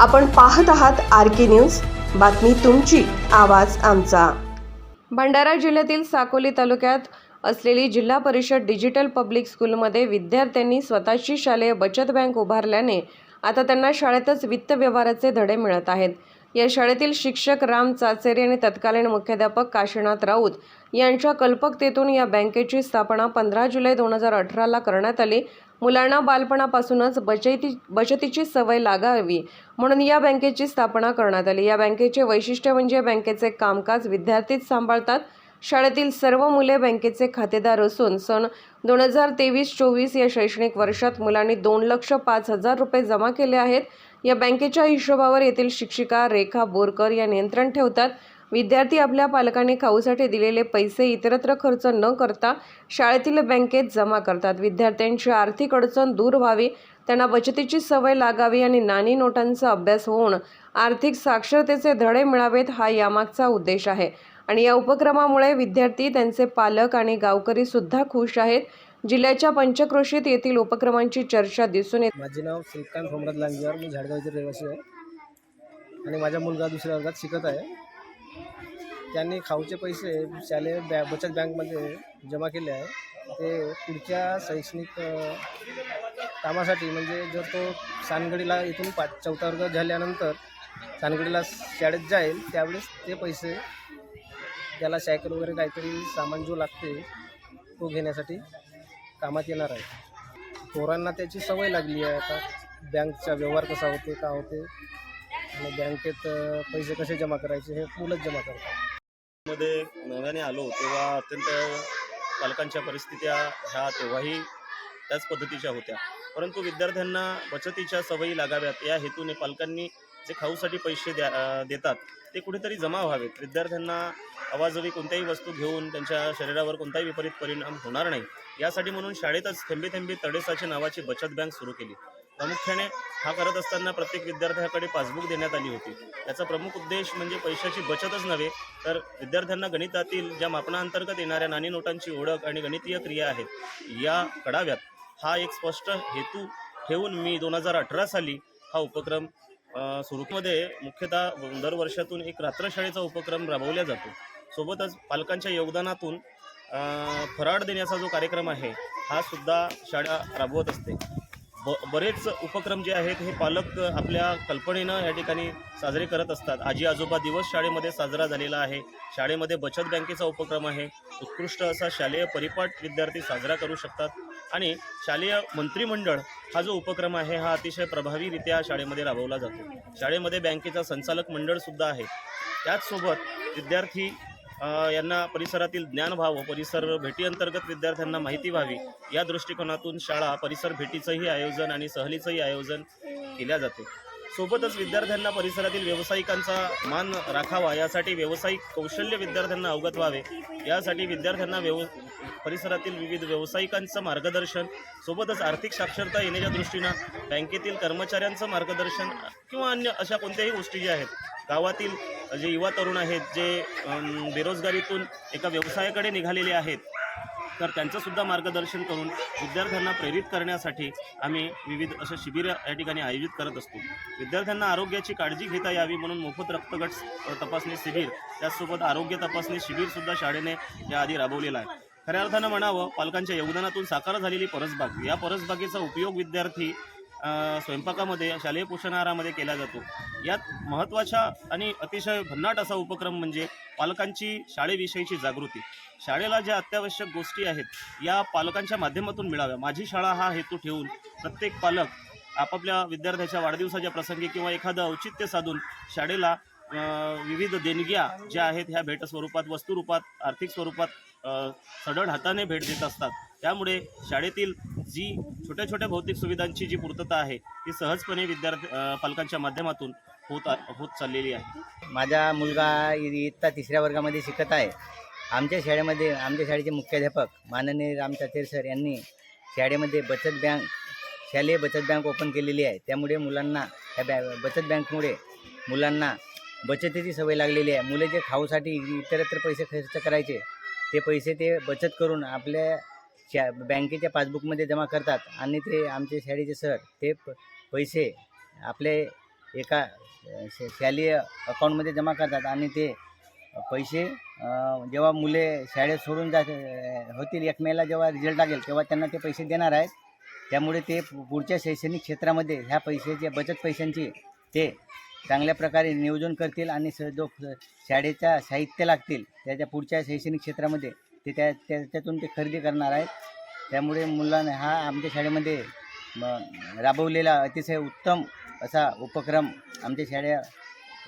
आपण पाहत आहात आर के न्यूज. बातमी तुमची आवाज आमचा. भंडारा जिल्ह्यातील साकोली तालुक्यात असलेली जिल्हा परिषद डिजिटल पब्लिक स्कूलमध्ये विद्यार्थ्यांनी स्वतःची शालेय बचत बँक उभारल्याने आता त्यांना शाळेतच वित्त व्यवहाराचे धडे मिळत आहेत. या शाळेतील शिक्षक राम चाचेरी आणि तत्कालीन मुख्याध्यापक काशीनाथ राऊत यांच्या कल्पकतेतून या बँकेची स्थापना पंधरा जुलै दोन हजार अठराला करण्यात आली. मुलांना बालपणापासूनच बचती बचतीची सवय लागावी म्हणून या बँकेची स्थापना करण्यात आली. या बँकेचे वैशिष्ट्य म्हणजे बँकेचे कामकाज विद्यार्थीच सांभाळतात. शाळेतील सर्व मुले बँकेचे खातेदार असून सन दोन हजार तेवीस चोवीस या शैक्षणिक वर्षात मुलांनी दोन लक्ष पाच हजार रुपये जमा केले आहेत. या बँकेच्या हिशोबावर येथील शिक्षिका रेखा बोरकर या नियंत्रण ठेवतात. विद्यार्थी आपल्या पालकांनी खाऊसाठी दिलेले पैसे इतरत्र खर्च न करता शाळेतील बँकेत जमा करतात. विद्यार्थ्यांची आर्थिक अडचण दूर व्हावी त्यांना बचतीची सवय लागावी आणि नाणी नोटांचा अभ्यास होऊन आर्थिक साक्षरतेचे धडे मिळावेत हा यामागचा उद्देश आहे. आणि या उपक्रमामुळे विद्यार्थी त्यांचे पालक आणि गावकरी सुद्धा खुश आहेत. जिल्ह्याच्या पंचक्रोशीत येथील उपक्रमांची चर्चा दिसून येते माझे नाव श्रीकांत सोमनाथ लांजेवार मी झाडगावचे रहिवासी आहे. आणि माझा मुलगा दुसऱ्या वर्गात शिकत आहे. त्यांनी खाऊचे पैसे शालेय बॅ बचत बँकमध्ये जमा केले आहे ते पुढच्या शैक्षणिक कामासाठी म्हणजे जर तो सानगडीला इथून पाच चौथा वर्ग झाल्यानंतर सानगडीला शाळेत जाईल त्यावेळेस ते पैसे त्याला सायकल वगैरे काहीतरी सामान जो लागते तो घेण्यासाठी कामात येणार आहे. पोरांना त्याची सवय लागली आहे आता. बँकचा व्यवहार कसा होते का होते आणि बँकेत पैसे कसे जमा करायचे हे मुलंच जमा करतात. मध्ये नव्याने आलो तेव्हा अत्यंत पालकांच्या परिस्थित्या ह्या तेव्हाही त्याच पद्धतीच्या होत्या. परंतु विद्यार्थ्यांना बचतीच्या सवयी लागाव्यात. या हेतूने पालकांनी जे खाऊसाठी पैसे द्या देतात ते कुठेतरी जमा व्हावेत. विद्यार्थ्यांना आवाजवी कोणत्याही वस्तू घेऊन त्यांच्या शरीरावर कोणताही विपरीत परिणाम होणार नाही. यासाठी म्हणून शाळेतच थेंबे थेंबे तडेसाचे नावाची बचत बँक सुरू केली. प्रामुख्याने हा करत असताना प्रत्येक विद्यार्थ्याकडे पासबुक देण्यात आली होती. याचा प्रमुख उद्देश म्हणजे पैशाची बचतच नव्हे तर विद्यार्थ्यांना गणितातील ज्या मापनाअंतर्गत येणाऱ्या नाणी नोटांची ओळख आणि गणितीय क्रिया आहेत या कडाव्यात हा एक स्पष्ट हेतू ठेवून मी दोन हजार अठरा साली हा उपक्रम सुरूमध्ये मुख्यतः दरवर्षातून एक रात्रशाळेचा उपक्रम राबवला जातो. सोबतच पालकांच्या योगदानातून फराळ देण्याचा जो कार्यक्रम आहे हा सुद्धा शाळा राबवत असते. ब बरेच उपक्रम जे आहेत हे पालक आपल्या कल्पनेनं या ठिकाणी साजरे करत असतात. आजी आजोबा दिवस शाळेमध्ये साजरा झालेला आहे. शाळेमध्ये बचत बँकेचा उपक्रम आहे. उत्कृष्ट असा शालेय परिपाठ विद्यार्थी साजरा करू शकतात. आणि शालेय मंत्रिमंडळ हा जो उपक्रम आहे हा अतिशय प्रभावीरित्या शाळेमध्ये राबवला जातो. शाळेमध्ये बँकेचा संचालक मंडळसुद्धा आहे. त्याचसोबत विद्यार्थी यांना परिसरातील ज्ञान व्हावं परिसर भेटीअंतर्गत विद्यार्थ्यांना माहिती व्हावी या दृष्टिकोनातून शाळा परिसर भेटीचंही आयोजन आणि सहलीचंही आयोजन केल्या जाते. सोबतच विद्यार्थ्यांना परिसरातील व्यावसायिकांचा मान राखावा यासाठी व्यावसायिक कौशल्य विद्यार्थ्यांना अवगत व्हावे. यासाठी विद्यार्थ्यांना व्यव परिसरातील विविध व्यावसायिकांचं मार्गदर्शन सोबतच आर्थिक साक्षरता येण्याच्या दृष्टीनं बँकेतील कर्मचाऱ्यांचं मार्गदर्शन किंवा अन्य अशा कोणत्याही गोष्टी ज्या आहेत गावातील जे युवा तरुण आहेत जे बेरोजगारीतून एका व्यवसायाकडे निघालेले आहेत तर त्यांचंसुद्धा मार्गदर्शन करून विद्यार्थ्यांना प्रेरित करण्यासाठी आम्ही विविध अशा शिबिरं या ठिकाणी आयोजित करत असतो. विद्यार्थ्यांना आरोग्याची काळजी घेता यावी म्हणून मोफत रक्तगट तपासणी शिबिर त्याचसोबत आरोग्य तपासणी शिबिरसुद्धा शाळेने याआधी राबवलेलं आहे. खऱ्या अर्थानं म्हणावं पालकांच्या योगदानातून साकार झालेली परसबाग या परसबागेचा उपयोग विद्यार्थी स्वयंपाकामध्ये शालेय पोषण आहारामध्ये केला जातो. यात महत्त्वाच्या आणि अतिशय भन्नाट असा उपक्रम म्हणजे पालकांची शाळेविषयीची जागृती. शाळेला ज्या अत्यावश्यक गोष्टी आहेत या पालकांच्या माध्यमातून मिळाव्या. माझी शाळा हा हेतू ठेवून प्रत्येक पालक आपापल्या विद्यार्थ्याच्या वाढदिवसाच्या प्रसंगी किंवा एखादं औचित्य साधून शाळेला विविध देणग्या ज्या आहेत ह्या भेट स्वरूपात वस्तुरूपात आर्थिक स्वरूपात सढळ हाताने भेट देत असतात. त्यामुळे शाळेतील जी छोट्या छोट्या भौतिक सुविधांची जी पूर्तता आहे ती सहजपणे विद्यार्थी पालकांच्या माध्यमातून होत आ- होत चाललेली आहे. माझा मुलगा इत्ता इयत्ता तिसऱ्या वर्गामध्ये शिकत आहे. आमच्या शाळेमध्ये आमच्या शाळेचे मुख्याध्यापक माननीय राम चातेर सर यांनी शाळेमध्ये बचत बँक शालेय बचत बँक ओपन केलेली आहे. त्यामुळे मुलांना ह्या बॅ बचत बँकमुळे मुलांना बचतीची सवय लागलेली आहे. मुले जे खाऊसाठी इतरत्र पैसे खर्च करायचे ते पैसे ते बचत करून आपल्या शा बँकेच्या पासबुकमध्ये जमा करतात आणि ते आमचे शाळेचे सर ते प पैसे आपले एका श- शालेय अकाउंटमध्ये जमा करतात आणि ते पैसे जेव्हा मुले शाळेत सोडून जात होतील एक मेला जेव्हा रिझल्ट लागेल तेव्हा त्यांना ते पैसे देणार आहेत. त्यामुळे ते पुढच्या शैक्षणिक क्षेत्रामध्ये ह्या पैशाचे बचत पैशांची ते चांगल्या प्रकारे नियोजन करतील आणि स जो शाळेचा साहित्य लागतील त्याच्या पुढच्या शैक्षणिक क्षेत्रामध्ये ते त्या त्याच्यातून ते खरेदी करणार आहेत. त्यामुळे मुलांना हा आमच्या शाळेमध्ये म- राबवलेला अतिशय उत्तम असा उपक्रम आमच्या शाळे